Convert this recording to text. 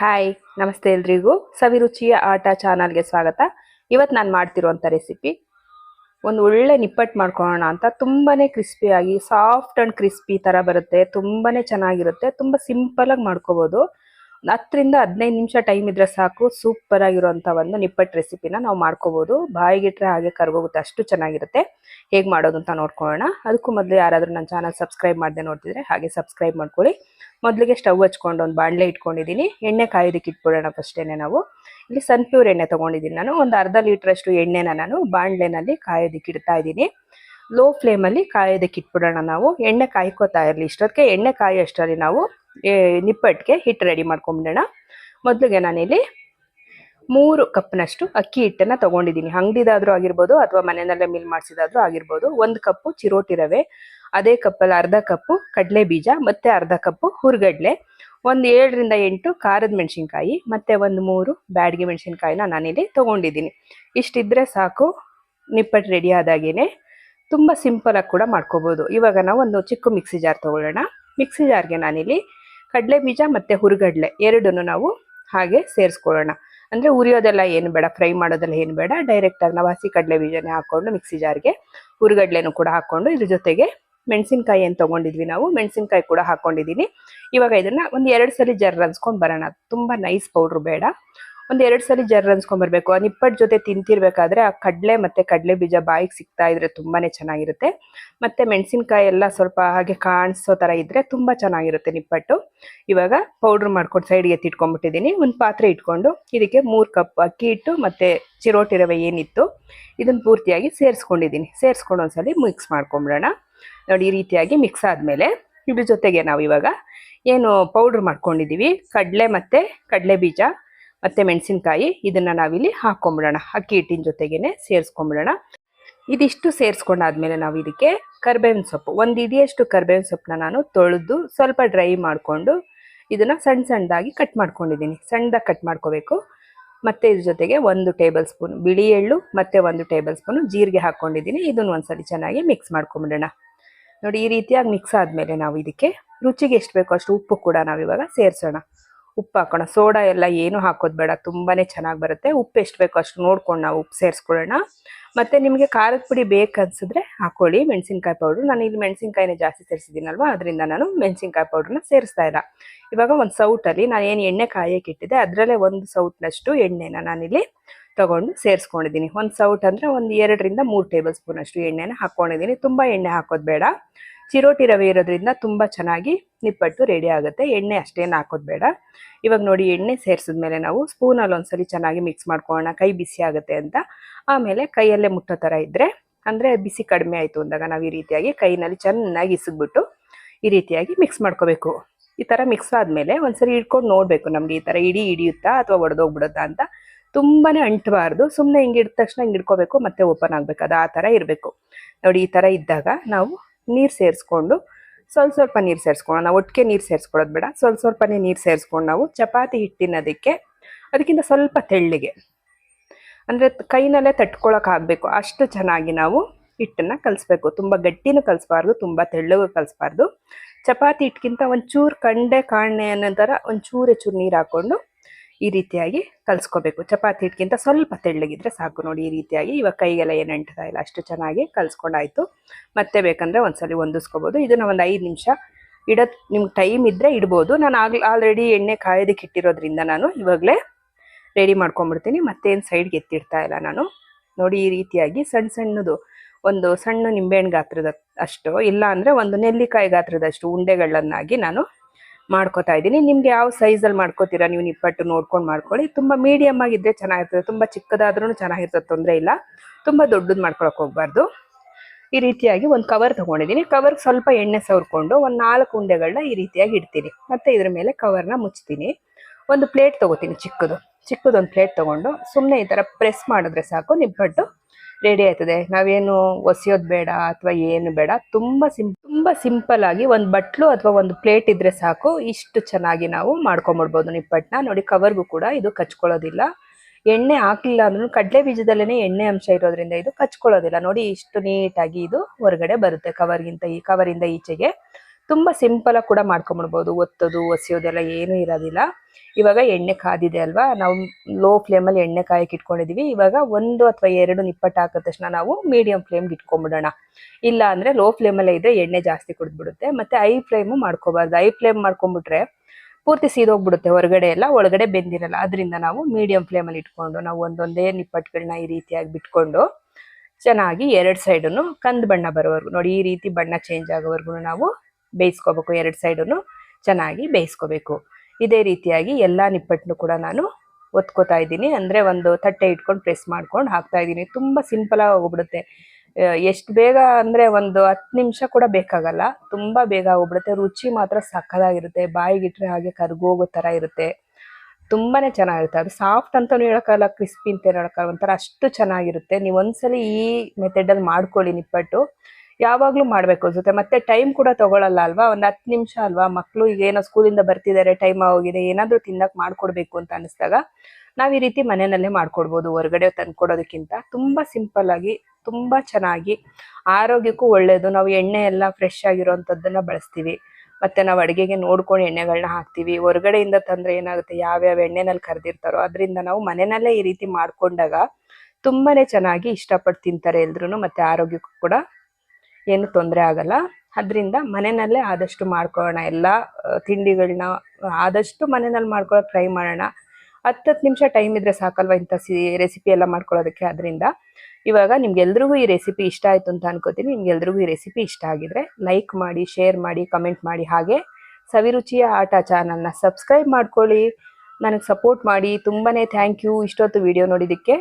Hi ನಮಸ್ತೆ ಎಲ್ರಿಗೂ. ಸವಿರುಚಿಯ ಆಟ ಚಾನಲ್ಗೆ ಸ್ವಾಗತ. ಇವತ್ತು ನಾನು ಮಾಡ್ತಿರುವಂಥ ರೆಸಿಪಿ ಒಂದು ಒಳ್ಳೆ ನಿಪ್ಪಟ್ಟು ಮಾಡ್ಕೊಳ್ಳೋಣ ಅಂತ. ತುಂಬಾ ಕ್ರಿಸ್ಪಿಯಾಗಿ ಸಾಫ್ಟ್ ಆ್ಯಂಡ್ ಕ್ರಿಸ್ಪಿ ಥರ ಬರುತ್ತೆ. ತುಂಬಾ ಚೆನ್ನಾಗಿರುತ್ತೆ. ತುಂಬ ಸಿಂಪಲಾಗಿ ಮಾಡ್ಕೋಬೋದು. ಹತ್ತರಿಂದ ಹದಿನೈದು ನಿಮಿಷ ಟೈಮ್ ಇದ್ರೆ ಸಾಕು. ಸೂಪರ್ ಆಗಿರುವಂಥ ಒಂದು ನಿಪ್ಪಟ್ಟು ರೆಸಿಪಿನ ನಾವು ಮಾಡ್ಕೋಬೋದು. ಬಾಯಿಗಿಟ್ರೆ ಹಾಗೆ ಕರ್ಗೋಗುತ್ತೆ ಅಷ್ಟು ಚೆನ್ನಾಗಿರುತ್ತೆ. ಹೇಗೆ ಮಾಡೋದು ಅಂತ ನೋಡ್ಕೊಳ್ಳೋಣ. ಅದಕ್ಕೂ ಮೊದಲು ಯಾರಾದರೂ ನನ್ನ ಚಾನಲ್ ಸಬ್ಸ್ಕ್ರೈಬ್ ಮಾಡದೆ ನೋಡ್ತಿದ್ರೆ ಹಾಗೆ ಸಬ್ಸ್ಕ್ರೈಬ್ ಮಾಡ್ಕೊಳ್ಳಿ. ಮೊದಲಿಗೆ ಸ್ಟವ್ ಹಚ್ಕೊಂಡು ಒಂದು ಬಾಣಲೆ ಇಟ್ಕೊಂಡಿದ್ದೀನಿ. ಎಣ್ಣೆ ಕಾಯೋದಕ್ಕೆ ಇಟ್ಬಿಡೋಣ ಫಸ್ಟೇನೆ ನಾವು. ಇಲ್ಲಿ ಸನ್ಪ್ಯೂರ್ ಎಣ್ಣೆ ತೊಗೊಂಡಿದ್ದೀನಿ ನಾನು. ಒಂದು ಅರ್ಧ ಲೀಟ್ರಷ್ಟು ಎಣ್ಣೆನ ನಾನು ಬಾಣಲೆನಲ್ಲಿ ಕಾಯೋದಕ್ಕೆ ಇಡ್ತಾ ಇದ್ದೀನಿ. ಲೋ ಫ್ಲೇಮಲ್ಲಿ ಕಾಯೋದಕ್ಕೆ ಇಟ್ಬಿಡೋಣ ನಾವು. ಎಣ್ಣೆ ಕಾಯ್ಕೋತಾ ಇರಲಿ. ಇಷ್ಟೊತ್ತಿಗೆ ಎಣ್ಣೆ ಕಾಯೋ ಅಷ್ಟರಲ್ಲಿ ನಾವು ನಿಪ್ಪಟ್ಟಿಗೆ ಹಿಟ್ಟು ರೆಡಿ ಮಾಡ್ಕೊಂಬಿಡೋಣ. ಮೊದಲಿಗೆ ನಾನಿಲ್ಲಿ ಮೂರು ಕಪ್ನಷ್ಟು ಅಕ್ಕಿ ಹಿಟ್ಟನ್ನು ತಗೊಂಡಿದ್ದೀನಿ. ಅಂಗಡಿದಾದ್ರೂ ಆಗಿರ್ಬೋದು ಅಥವಾ ಮನೆಯಲ್ಲೇ ಮಿಲ್ ಮಾಡಿಸಿದಾದ್ರೂ ಆಗಿರ್ಬೋದು. ಒಂದು ಕಪ್ಪು ಚಿರೋಟಿ ರವೆ, ಅದೇ ಕಪ್ಪಲ್ಲಿ ಅರ್ಧ ಕಪ್ಪು ಕಡಲೆ ಬೀಜ, ಮತ್ತು ಅರ್ಧ ಕಪ್ಪು ಹುರ್ಗಡ್ಲೆ, ಒಂದು ಏಳರಿಂದ ಎಂಟು ಖಾರದ ಮೆಣಸಿನ್ಕಾಯಿ, ಮತ್ತು ಒಂದು ಮೂರು ಬ್ಯಾಡಿಗೆ ಮೆಣಸಿನ್ಕಾಯಿನ ನಾನಿಲ್ಲಿ ತಗೊಂಡಿದ್ದೀನಿ. ಇಷ್ಟಿದ್ರೆ ಸಾಕು, ನಿಪ್ಪಟ್ಟು ರೆಡಿ ಆದಾಗೇನೆ. ತುಂಬ ಸಿಂಪಲಾಗಿ ಕೂಡ ಮಾಡ್ಕೋಬೋದು. ಇವಾಗ ನಾವು ಒಂದು ಚಿಕ್ಕ ಮಿಕ್ಸಿ ಜಾರ್ ತಗೊಳ್ಳೋಣ. ಮಿಕ್ಸಿ ಜಾರ್ಗೆ ನಾನಿಲ್ಲಿ ಕಡಲೆ ಬೀಜ ಮತ್ತು ಹುರುಗಡಲೆ, ಎರಡನ್ನು ನಾವು ಹಾಗೆ ಸೇರಿಸ್ಕೊಳ್ಳೋಣ. ಅಂದರೆ ಉರಿಯೋದೆಲ್ಲ ಏನು ಬೇಡ, ಫ್ರೈ ಮಾಡೋದೆಲ್ಲ ಏನು ಬೇಡ. ಡೈರೆಕ್ಟಾಗಿ ನಾವು ಹಸಿ ಕಡಲೆ ಬೀಜನೇ ಹಾಕ್ಕೊಂಡು ಮಿಕ್ಸಿ ಜಾರ್ಗೆ ಹುರುಗಡ್ಲೆನೂ ಕೂಡ ಹಾಕ್ಕೊಂಡು ಇದ್ರ ಜೊತೆಗೆ ಮೆಣಸಿನ್ಕಾಯಿ ಏನು ತೊಗೊಂಡಿದ್ವಿ ನಾವು, ಮೆಣಸಿನ್ಕಾಯಿ ಕೂಡ ಹಾಕ್ಕೊಂಡಿದ್ದೀನಿ ಇವಾಗ ಇದನ್ನು ಒಂದು ಎರಡು ಸಲ ಜರ್ ಅನ್ಸ್ಕೊಂಡು ಬರೋಣ. ತುಂಬ ನೈಸ್ ಪೌಡ್ರ್ ಬೇಡ. ಒಂದು ಎರಡು ಸಲ ಜರ್ ಆ ನಿಪ್ಪಟ್ಟು ಜೊತೆ ತಿಂತಿರ್ಬೇಕಾದ್ರೆ ಆ ಕಡಲೆ ಮತ್ತೆ ಕಡಲೆ ಬೀಜ ಬಾಯಿಗೆ ಸಿಗ್ತಾ ಇದ್ರೆ ತುಂಬಾನೇ ಚೆನ್ನಾಗಿರುತ್ತೆ. ಮತ್ತೆ ಮೆಣಸಿನ್ಕಾಯಿ ಎಲ್ಲ ಸ್ವಲ್ಪ ಹಾಗೆ ಕಾಣಿಸೋ ತರ ಇದ್ರೆ ತುಂಬಾ ಚೆನ್ನಾಗಿರುತ್ತೆ ನಿಪ್ಪಟ್ಟು. ಇವಾಗ ಪೌಡ್ರ್ ಮಾಡ್ಕೊಂಡು ಸೈಡ್ಗೆ ಎತ್ತಿಟ್ಕೊಂಡ್ಬಿಟ್ಟಿದ್ದೀನಿ ಒಂದು ಪಾತ್ರೆ ಇಟ್ಕೊಂಡು ಇದಕ್ಕೆ ಮೂರು ಕಪ್ ಅಕ್ಕಿ ಹಿಟ್ಟು ಮತ್ತೆ ಚಿರೋಟಿ ರವೆ ಏನಿತ್ತು ಇದನ್ನ ಪೂರ್ತಿಯಾಗಿ ಸೇರಿಸ್ಕೊಂಡಿದ್ದೀನಿ ಸೇರಿಸ್ಕೊಂಡು ಒಂದ್ಸಲಿ ಮಿಕ್ಸ್ ಮಾಡ್ಕೊಂಬಿಡೋಣ. ನೋಡಿ ಈ ರೀತಿಯಾಗಿ ಮಿಕ್ಸ್ ಆದಮೇಲೆ ಇದ್ರ ಜೊತೆಗೆ ನಾವು ಇವಾಗ ಏನು ಪೌಡ್ರ್ ಮಾಡ್ಕೊಂಡಿದ್ದೀವಿ ಕಡಲೆ ಮತ್ತು ಕಡಲೆ ಬೀಜ. ಮತ್ತು ಮೆಣಸಿನ್ಕಾಯಿ ಇದನ್ನು ನಾವಿಲ್ಲಿ ಹಾಕ್ಕೊಂಬಿಡೋಣ ಅಕ್ಕಿ ಹಿಟ್ಟಿನ ಜೊತೆಗೇನೆ ಸೇರಿಸ್ಕೊಂಬಿಡೋಣ. ಇದಿಷ್ಟು ಸೇರಿಸ್ಕೊಂಡಾದ್ಮೇಲೆ ನಾವು ಇದಕ್ಕೆ ಕರ್ಬೇವಿನ ಸೊಪ್ಪು. ಒಂದು ಇದೆಯಷ್ಟು ಕರ್ಬೇವಿನ ಸೊಪ್ಪನ್ನ ನಾನು ತೊಳೆದು ಸ್ವಲ್ಪ ಡ್ರೈ ಮಾಡಿಕೊಂಡು ಇದನ್ನು ಸಣ್ಣ ಸಣ್ಣದಾಗಿ ಕಟ್ ಮಾಡ್ಕೊಂಡಿದ್ದೀನಿ. ಸಣ್ಣದಾಗಿ ಕಟ್ ಮಾಡ್ಕೋಬೇಕು. ಮತ್ತು ಇದ್ರ ಜೊತೆಗೆ ಒಂದು ಟೇಬಲ್ ಸ್ಪೂನ್ ಬಿಳಿ ಎಳ್ಳು, ಮತ್ತು ಒಂದು ಟೇಬಲ್ ಸ್ಪೂನು ಜೀರಿಗೆ ಹಾಕ್ಕೊಂಡಿದ್ದೀನಿ ಇದನ್ನು ಒಂದ್ಸಲಿ ಚೆನ್ನಾಗಿ ಮಿಕ್ಸ್ ಮಾಡ್ಕೊಂಬಿಡೋಣ. ನೋಡಿ ಈ ರೀತಿಯಾಗಿ ಮಿಕ್ಸ್ ಆದಮೇಲೆ ನಾವು ಇದಕ್ಕೆ ರುಚಿಗೆ ಎಷ್ಟು ಬೇಕೋ ಅಷ್ಟು ಉಪ್ಪು ಕೂಡ ನಾವಿವಾಗ ಸೇರಿಸೋಣ. ಉಪ್ಪು ಹಾಕೋಣ. ಸೋಡಾ ಎಲ್ಲ ಏನು ಹಾಕೋದು ಬೇಡ. ತುಂಬಾ ಚೆನ್ನಾಗಿ ಬರುತ್ತೆ. ಉಪ್ಪು ಎಷ್ಟು ಬೇಕೋ ಅಷ್ಟು ನೋಡ್ಕೊಂಡು ನಾವು ಉಪ್ಪು ಸೇರಿಸ್ಕೊಳ್ಳೋಣ. ಮತ್ತು ನಿಮಗೆ ಖಾರದ ಪುಡಿ ಬೇಕನ್ಸಿದ್ರೆ ಹಾಕೊಳ್ಳಿ. ಮೆಣಸಿನ್ಕಾಯಿ ಪೌಡ್ರು. ನಾನು ಇಲ್ಲಿ ಮೆಣಸಿನ್ಕಾಯಿನೇ ಜಾಸ್ತಿ ಸೇರಿಸಿದ್ದೀನಲ್ವ? ಅದರಿಂದ ನಾನು ಮೆಣಸಿನ್ಕಾಯಿ ಪೌಡ್ರನ್ನ ಸೇರಿಸ್ತಾ ಇಲ್ಲ. ಇವಾಗ ಒಂದು ಸೌಟಲ್ಲಿ ನಾನು ಏನು ಎಣ್ಣೆ ಕಾಯಕ್ಕೆ ಇಟ್ಟಿದ್ದೆ, ಅದರಲ್ಲೇ ಒಂದು ಸೌಟ್ನಷ್ಟು ಎಣ್ಣೆನ ನಾನಿಲ್ಲಿ ತಗೊಂಡು ಸೇರಿಸ್ಕೊಂಡಿದ್ದೀನಿ. ಒಂದು ಸೌಟ್ ಅಂದರೆ ಒಂದು ಎರಡರಿಂದ ಮೂರು ಟೇಬಲ್ ಸ್ಪೂನಷ್ಟು ಎಣ್ಣೆನ ಹಾಕ್ಕೊಂಡಿದ್ದೀನಿ ತುಂಬ ಎಣ್ಣೆ ಹಾಕೋದು ಬೇಡ. ಚಿರೋಟಿ ರವೆ ಇರೋದ್ರಿಂದ ತುಂಬ ಚೆನ್ನಾಗಿ ನಿಪ್ಪಟ್ಟು ರೆಡಿ ಆಗುತ್ತೆ. ಎಣ್ಣೆ ಅಷ್ಟೇನು ಹಾಕೋದು ಬೇಡ. ಇವಾಗ ನೋಡಿ ಎಣ್ಣೆ ಸೇರಿಸಿದ್ಮೇಲೆ ನಾವು ಸ್ಪೂನಲ್ಲಿ ಒಂದ್ಸಲಿ ಚೆನ್ನಾಗಿ ಮಿಕ್ಸ್ ಮಾಡ್ಕೊಳ್ಳೋಣ. ಕೈ ಬಿಸಿ ಆಗುತ್ತೆ ಅಂತ. ಆಮೇಲೆ ಕೈಯಲ್ಲೇ ಮುಟ್ಟೋ ಥರ ಇದ್ದರೆ ಅಂದರೆ ಬಿಸಿ ಕಡಿಮೆ ಆಯಿತು ಅಂದಾಗ ನಾವು ಈ ರೀತಿಯಾಗಿ ಕೈನಲ್ಲಿ ಚೆನ್ನಾಗಿ ಇಸಿಗ್ಬಿಟ್ಟು ಈ ರೀತಿಯಾಗಿ ಮಿಕ್ಸ್ ಮಾಡ್ಕೋಬೇಕು. ಈ ಥರ ಮಿಕ್ಸ್ ಆದಮೇಲೆ ಒಂದ್ಸರಿ ಇಟ್ಕೊಂಡು ನೋಡಬೇಕು ನಮಗೆ ಈ ಥರ ಇಡೀ ಹಿಡಿಯುತ್ತಾ ಅಥವಾ ಒಡೆದೋಗ್ಬಿಡುತ್ತಾ ಅಂತ. ತುಂಬಾ ಅಂಟಬಾರ್ದು. ಸುಮ್ಮನೆ ಹಿಂಗೆ ಇಡಿದ ತಕ್ಷಣ ಹಿಂಗೆ ಇಡ್ಕೋಬೇಕು ಮತ್ತೆ ಓಪನ್ ಆಗಬೇಕು. ಅದು ಆ ಥರ ಇರಬೇಕು. ನೋಡಿ ಈ ಥರ ಇದ್ದಾಗ ನಾವು ನೀರು ಸೇರಿಸ್ಕೊಂಡು ಸ್ವಲ್ಪ ಸ್ವಲ್ಪ ನೀರು ಸೇರಿಸ್ಕೊಳ್ಳೋಣ. ನಾವು ಒಟ್ಟಿಗೆ ನೀರು ಸೇರಿಸ್ಕೊಳ್ಳೋದು ಬೇಡ. ಸ್ವಲ್ಪ ಸ್ವಲ್ಪನೇ ನೀರು ಸೇರಿಸ್ಕೊಂಡು ನಾವು ಚಪಾತಿ ಹಿಟ್ಟಿನದಕ್ಕೆ ಅದಕ್ಕಿಂತ ಸ್ವಲ್ಪ ತೆಳ್ಳಿಗೆ ಅಂದರೆ ಕೈನಲ್ಲೇ ತಟ್ಕೊಳಕ್ಕೆ ಆಗಬೇಕು. ಅಷ್ಟು ಚೆನ್ನಾಗಿ ನಾವು ಹಿಟ್ಟನ್ನು ಕಲಿಸ್ಬೇಕು. ತುಂಬ ಗಟ್ಟಿನೂ ಕಲಿಸ್ಬಾರ್ದು, ತುಂಬ ತೆಳ್ಳಗೂ ಕಲಿಸ್ಬಾರ್ದು. ಚಪಾತಿ ಹಿಟ್ಗಿಂತ ಒಂಚೂರು ಕಂಡೆ ಕಾಣೆ ಅನ್ನೋ ಥರ ಒಂಚೂರು ಚೂರು ನೀರು ಹಾಕ್ಕೊಂಡು ಈ ರೀತಿಯಾಗಿ ಕಲಿಸ್ಕೋಬೇಕು. ಚಪಾತಿ ಹಿಟ್ಗಿಂತ ಸ್ವಲ್ಪ ತೆಳ್ಳಗಿದ್ರೆ ಸಾಕು ನೋಡಿ ಈ ರೀತಿಯಾಗಿ. ಇವಾಗ ಕೈಗೆಲ್ಲ ಏನು ಅಂಟ್ತಾ ಇಲ್ಲ, ಅಷ್ಟು ಚೆನ್ನಾಗಿ ಕಲ್ಸ್ಕೊಂಡಾಯ್ತು. ಮತ್ತೆ ಬೇಕಂದ್ರೆ ಒಂದ್ಸಲಿ ಹೊಂದಿಸ್ಕೋಬೋದು ಇದನ್ನು ಒಂದು ಐದು ನಿಮಿಷ ಇಡೋದು, ನಿಮ್ಗೆ ಟೈಮ್ ಇದ್ದರೆ ಇಡ್ಬೋದು. ನಾನು ಆಗ ಆಲ್ರೆಡಿ ಎಣ್ಣೆ ಕಾಯೋದಕ್ಕೆ ಇಟ್ಟಿರೋದ್ರಿಂದ ನಾನು ಇವಾಗಲೇ ರೆಡಿ ಮಾಡ್ಕೊಂಬಿಡ್ತೀನಿ ಮತ್ತೇನು ಸೈಡ್ಗೆ ಎತ್ತಿಡ್ತಾ ಇಲ್ಲ ನಾನು. ನೋಡಿ ಈ ರೀತಿಯಾಗಿ ಸಣ್ಣ ಸಣ್ಣದು, ಒಂದು ಸಣ್ಣ ನಿಂಬೆಹಣ್ಣು ಗಾತ್ರದ ಅಷ್ಟು. ಇಲ್ಲ ಅಂದರೆ ಒಂದು ನೆಲ್ಲಿಕಾಯಿ ಗಾತ್ರದಷ್ಟು ಉಂಡೆಗಳನ್ನಾಗಿ ನಾನು ಮಾಡ್ಕೋತಾ ಇದ್ದೀನಿ. ನಿಮ್ಗೆ ಯಾವ ಸೈಜಲ್ಲಿ ಮಾಡ್ಕೋತೀರಾ? ನೀವು ನಿಪ್ಪಟ್ಟು ನೋಡ್ಕೊಂಡು ಮಾಡ್ಕೊಳ್ಳಿ. ತುಂಬ ಮೀಡಿಯಮ್ ಆಗಿದ್ರೆ ಚೆನ್ನಾಗಿರ್ತದೆ. ತುಂಬ ಚಿಕ್ಕದಾದ್ರೂ ಚೆನ್ನಾಗಿರ್ತದೆ. ತೊಂದರೆ ಇಲ್ಲ. ತುಂಬ ದೊಡ್ಡದು ಮಾಡ್ಕೊಳಕ್ಕೆ ಹೋಗ್ಬಾರ್ದು. ಈ ರೀತಿಯಾಗಿ ಒಂದು ಕವರ್ ತೊಗೊಂಡಿದ್ದೀನಿ. ಕವರ್ಗೆ ಸ್ವಲ್ಪ ಎಣ್ಣೆ ಸವರ್ಕೊಂಡು ಒಂದು ನಾಲ್ಕು ಉಂಡೆಗಳನ್ನ ಈ ರೀತಿಯಾಗಿ ಇಡ್ತೀನಿ. ಮತ್ತೆ ಇದ್ರ ಮೇಲೆ ಕವರ್ನ ಮುಚ್ತೀನಿ. ಒಂದು ಪ್ಲೇಟ್ ತಗೋತೀನಿ ಚಿಕ್ಕದು. ಚಿಕ್ಕದೊಂದು ಪ್ಲೇಟ್ ತಗೊಂಡು ಸುಮ್ಮನೆ ಈ ಥರ ಪ್ರೆಸ್ ಮಾಡಿದ್ರೆ ಸಾಕು ನಿಪ್ಪಟ್ಟು ರೆಡಿ ಆಯ್ತದೆ. ನಾವೇನು ಒಸಿಯೋದು ಬೇಡ ಅಥವಾ ಏನು ಬೇಡ. ತುಂಬ ಸಿಂಪ್ ತುಂಬ ಸಿಂಪಲ್ ಆಗಿ ಒಂದು ಬಟ್ಲು ಅಥವಾ ಒಂದು ಪ್ಲೇಟ್ ಇದ್ರೆ ಸಾಕು. ಇಷ್ಟು ಚೆನ್ನಾಗಿ ನಾವು ಮಾಡ್ಕೊಂಬಿಡ್ಬೋದು ನಿಪ್ಪಟ್ಟನ್ನ ನೋಡಿ, ಕವರ್ಗೂ ಕೂಡ ಇದು ಕಚ್ಕೊಳ್ಳೋದಿಲ್ಲ. ಎಣ್ಣೆ ಹಾಕ್ಲಿಲ್ಲ ಅಂದ್ರೂ ಕಡಲೆ ಬೀಜದಲ್ಲೇ ಎಣ್ಣೆ ಅಂಶ ಇರೋದ್ರಿಂದ ಇದು ಕಚ್ಕೊಳ್ಳೋದಿಲ್ಲ. ನೋಡಿ, ಇಷ್ಟು ನೀಟಾಗಿ ಇದು ಹೊರಗಡೆ ಬರುತ್ತೆ ಕವರ್ಗಿಂತ ಈ, ಕವರಿಂದ ಈಚೆಗೆ. ತುಂಬ ಸಿಂಪಲಾಗಿ ಕೂಡ ಮಾಡ್ಕೊಂಬಿಡ್ಬೋದು. ಒತ್ತೋದು, ಒಸಿಯೋದೆಲ್ಲ ಏನೂ ಇರೋದಿಲ್ಲ. ಇವಾಗ ಎಣ್ಣೆ ಕಾದಿದೆ ಅಲ್ವಾ? ನಾವು ಲೋ ಫ್ಲೇಮಲ್ಲಿ ಎಣ್ಣೆ ಕಾಯಕ್ಕೆ ಇಟ್ಕೊಂಡಿದೀವಿ. ಇವಾಗ ಒಂದು ಅಥವಾ ಎರಡು ನಿಪ್ಪಟ್ಟು ಹಾಕಿದ ತಕ್ಷಣ ನಾವು ಮೀಡಿಯಂ ಫ್ಲೇಮ್ಗೆ ಇಟ್ಕೊಂಬಿಡೋಣ. ಇಲ್ಲ ಅಂದರೆ ಲೋ ಫ್ಲೇಮಲ್ಲೇ ಇದ್ರೆ ಎಣ್ಣೆ ಜಾಸ್ತಿ ಕುಡಿದ್ಬಿಡುತ್ತೆ. ಮತ್ತು ಐ ಫ್ಲೇಮು ಮಾಡ್ಕೋಬಾರ್ದು. ಐ ಫ್ಲೇಮ್ ಮಾಡ್ಕೊಂಬಿಟ್ರೆ ಪೂರ್ತಿ ಸೀದೋಗ್ಬಿಡುತ್ತೆ. ಹೊರಗಡೆ ಎಲ್ಲ ಒಳಗಡೆ ಬೆಂದಿರಲ್ಲ. ಅದರಿಂದ ನಾವು ಮೀಡಿಯಂ ಫ್ಲೇಮಲ್ಲಿ ಇಟ್ಕೊಂಡು ನಾವು ಒಂದೊಂದೇ ನಿಪ್ಪಟ್ಟುಗಳನ್ನ ಈ ರೀತಿಯಾಗಿ ಬಿಟ್ಕೊಂಡು ಚೆನ್ನಾಗಿ ಎರಡು ಸೈಡನ್ನು ಕಂದು ಬಣ್ಣ ಬರೋವರೆಗೂ. ನೋಡಿ ಈ ರೀತಿ ಬಣ್ಣ ಚೇಂಜ್ ಆಗೋವರೆಗೂ ನಾವು ಬೇಯಿಸ್ಕೋಬೇಕು, ಎರಡು ಸೈಡನ್ನು ಚೆನ್ನಾಗಿ ಬೇಯಿಸ್ಕೋಬೇಕು. ಇದೇ ರೀತಿಯಾಗಿ ಎಲ್ಲ ನಿಪ್ಪಟ್ಟನ್ನು ಕೂಡ ನಾನು ಒತ್ಕೋತಾ ಇದ್ದೀನಿ. ಅಂದರೆ ಒಂದು ತಟ್ಟೆ ಇಟ್ಕೊಂಡು ಪ್ರೆಸ್ ಮಾಡ್ಕೊಂಡು ಹಾಕ್ತಾ ಇದ್ದೀನಿ. ತುಂಬ ಸಿಂಪಲಾಗಿ ಹೋಗ್ಬಿಡುತ್ತೆ. ಎಷ್ಟು ಬೇಗ ಅಂದರೆ ಒಂದು ಹತ್ತು ನಿಮಿಷ ಕೂಡ ಬೇಕಾಗಲ್ಲ. ತುಂಬ ಬೇಗ ಹೋಗ್ಬಿಡುತ್ತೆ. ರುಚಿ ಮಾತ್ರ ಸಕ್ಕದಾಗಿರುತ್ತೆ ಬಾಯಿಗಿಟ್ರೆ ಹಾಗೆ ಕರ್ಗೋಗೋ ಥರ ಇರುತ್ತೆ. ತುಂಬಾ ಚೆನ್ನಾಗಿರುತ್ತೆ. ಅದು ಸಾಫ್ಟ್ ಅಂತಲೂ ಹೇಳೋಕ್ಕಲ್ಲ ಕ್ರಿಸ್ಪಿ ಅಂತ ಹೇಳೋಕ್ಕಲ್ಲ ಒಂಥರ ಅಷ್ಟು ಚೆನ್ನಾಗಿರುತ್ತೆ. ನೀವು ಒಂದ್ಸಲಿ ಈ ಮೆಥಡಲ್ಲಿ ಮಾಡ್ಕೊಳ್ಳಿ ನಿಪ್ಪಟ್ಟು. ಯಾವಾಗಲೂ ಮಾಡಬೇಕು ಅನ್ಸುತ್ತೆ. ಮತ್ತೆ ಟೈಮ್ ಕೂಡ ತಗೊಳಲ್ಲ ಅಲ್ವಾ? ಒಂದು ಹತ್ತು ನಿಮಿಷ ಅಲ್ವಾ? ಮಕ್ಕಳು ಈಗ ಏನೋ ಸ್ಕೂಲಿಂದ ಬರ್ತಿದ್ದಾರೆ ಟೈಮ್ ಆಗೋಗಿದೆ, ಏನಾದರೂ ತಿನ್ನಕ್ಕೆ ಮಾಡ್ಕೊಡ್ಬೇಕು ಅಂತ ಅನಿಸ್ದಾಗ ನಾವು ಈ ರೀತಿ ಮನೆಯಲ್ಲೇ ಮಾಡ್ಕೊಡ್ಬೋದು, ಹೊರಗಡೆ ತಂದ್ಕೊಡೋದಕ್ಕಿಂತ. ತುಂಬ ಸಿಂಪಲ್ ಆಗಿ, ತುಂಬ ಚೆನ್ನಾಗಿ, ಆರೋಗ್ಯಕ್ಕೂ ಒಳ್ಳೆಯದು ನಾವು ಎಣ್ಣೆ ಎಲ್ಲ ಫ್ರೆಶ್ ಆಗಿರೋವಂಥದ್ದನ್ನ ಬಳಸ್ತೀವಿ. ಮತ್ತೆ ನಾವು ಅಡುಗೆಗೆ ನೋಡ್ಕೊಂಡು ಎಣ್ಣೆಗಳನ್ನ ಹಾಕ್ತೀವಿ. ಹೊರಗಡೆಯಿಂದ ತಂದ್ರೆ ಏನಾಗುತ್ತೆ? ಯಾವ್ಯಾವ ಎಣ್ಣೆನಲ್ಲಿ ಕರೆದಿರ್ತಾರೋ ಅದರಿಂದ ನಾವು ಮನೆಯಲ್ಲೇ ಈ ರೀತಿ ಮಾಡ್ಕೊಂಡಾಗ ತುಂಬಾನೇ ಚೆನ್ನಾಗಿ ಇಷ್ಟಪಟ್ಟು ತಿಂತಾರೆ ಎಲ್ರು ಮತ್ತೆ ಆರೋಗ್ಯಕ್ಕೂ ಕೂಡ ಏನು ತೊಂದರೆ ಆಗಲ್ಲ. ಅದರಿಂದ ಮನೆಯಲ್ಲೇ ಆದಷ್ಟು ಮಾಡ್ಕೊಳ್ಳೋಣ, ಎಲ್ಲ ತಿಂಡಿಗಳನ್ನ ಆದಷ್ಟು ಮನೆಯಲ್ಲಿ ಮಾಡ್ಕೊಳ್ಳೋಕೆ ಟ್ರೈ ಮಾಡೋಣ. ಹತ್ತತ್ತು ನಿಮಿಷ ಟೈಮ್ ಇದ್ರೆ ಸಾಕಲ್ವ ಇಂಥ ಸಿ, ರೆಸಿಪಿ ಎಲ್ಲ ಮಾಡ್ಕೊಳ್ಳೋದಕ್ಕೆ? ಅದರಿಂದ ಇವಾಗ ನಿಮ್ಗೆಲ್ರಿಗೂ ಈ ರೆಸಿಪಿ ಇಷ್ಟ ಆಯಿತು ಅಂತ ಅನ್ಕೋತೀನಿ. ನಿಮ್ಗೆಲ್ರಿಗೂ ಈ ರೆಸಿಪಿ ಇಷ್ಟ ಆಗಿದ್ರೆ ಲೈಕ್ ಮಾಡಿ, ಶೇರ್ ಮಾಡಿ, ಕಮೆಂಟ್ ಮಾಡಿ. ಹಾಗೆ ಸವಿರುಚಿಯ ಆಟ ಚಾನಲ್ನ ಸಬ್ಸ್ಕ್ರೈಬ್ ಮಾಡ್ಕೊಳ್ಳಿ. ನನಗೆ ಸಪೋರ್ಟ್ ಮಾಡಿ. ತುಂಬಾ ಥ್ಯಾಂಕ್ ಯು ಇಷ್ಟೊತ್ತು ವಿಡಿಯೋ ನೋಡಿದ್ದಕ್ಕೆ.